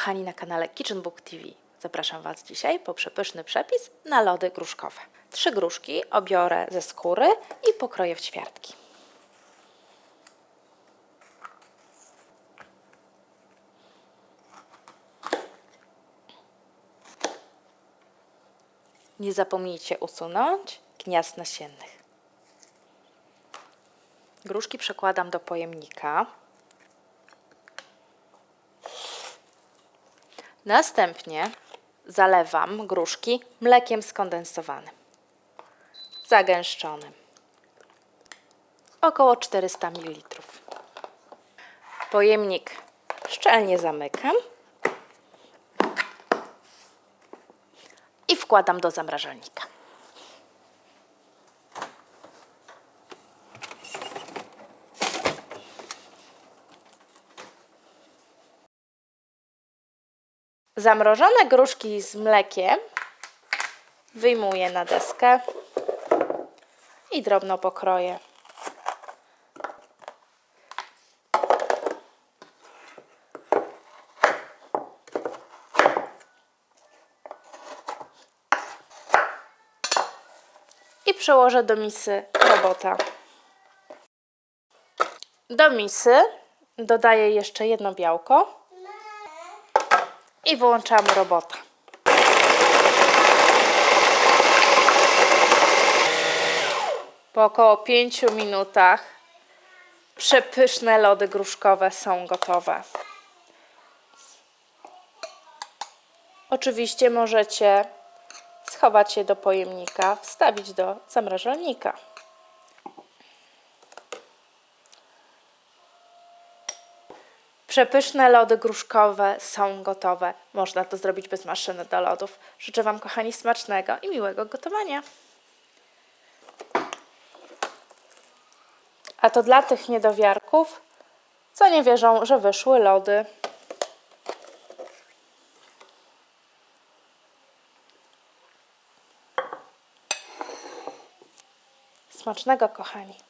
Kochani na kanale Kitchen Book TV. Zapraszam Was dzisiaj po przepyszny przepis na lody gruszkowe. Trzy gruszki obiorę ze skóry i pokroję w ćwiartki. Nie zapomnijcie usunąć gniazd nasiennych. Gruszki przekładam do pojemnika. Następnie zalewam gruszki mlekiem skondensowanym, zagęszczonym, około 400 ml. Pojemnik szczelnie zamykam i wkładam do zamrażalnika. Zamrożone gruszki z mlekiem wyjmuję na deskę i drobno pokroję. I przełożę do misy robota. Do misy dodaję jeszcze jedno białko i włączamy robota. Po około 5 minutach przepyszne lody gruszkowe są gotowe. Oczywiście możecie schować je do pojemnika, wstawić do zamrażalnika. Przepyszne lody gruszkowe są gotowe. Można to zrobić bez maszyny do lodów. Życzę Wam, kochani, smacznego i miłego gotowania. A to dla tych niedowiarków, co nie wierzą, że wyszły lody. Smacznego, kochani.